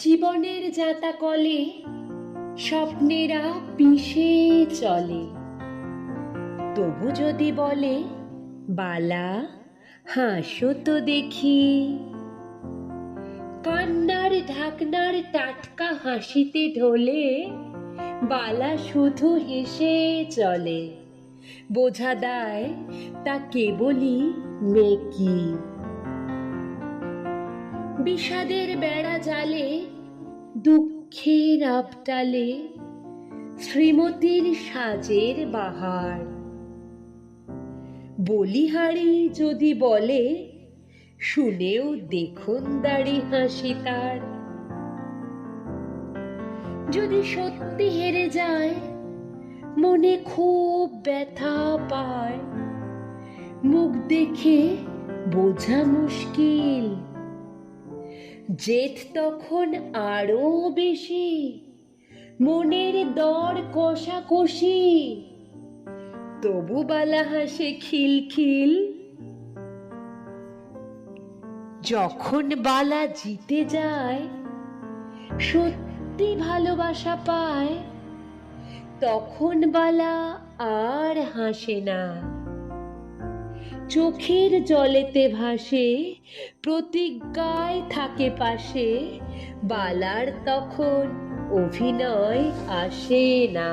জীবনের যাতা কলে স্বপ্নেরা পিষে চলে। তবু যদি বলে, বালা, হাসো তো দেখি। কান্নার ঢাকনার টাটকা হাসিতে ঢোলে, বালা শুধু হেসে চলে। বোঝা দেয় তা কেবলই মেকি বিষাদের বেড়া জালে, দুঃখের আপটালে, শ্রীমতীর সাজের বাহার। বলিহারি যদি বলে, শুনেও দেখুন দাড়ি হাসি তার। যদি সত্যি হেরে যায়, মনে খুব ব্যথা পায়। মুখ দেখে বোঝা মুশকিল জেদ তখন আরও বেশি। মনের দর কষাকষি। তবু বালা হাসে খিলখিল। যখন বালা জিতে যায়, সত্যি ভালোবাসা পায়, তখন বালা আর হাসে না। চোখের জলেতে ভাসে প্রতিজ্ঞায় থাকে পাশে বালার তখন অভিনয় আসে না।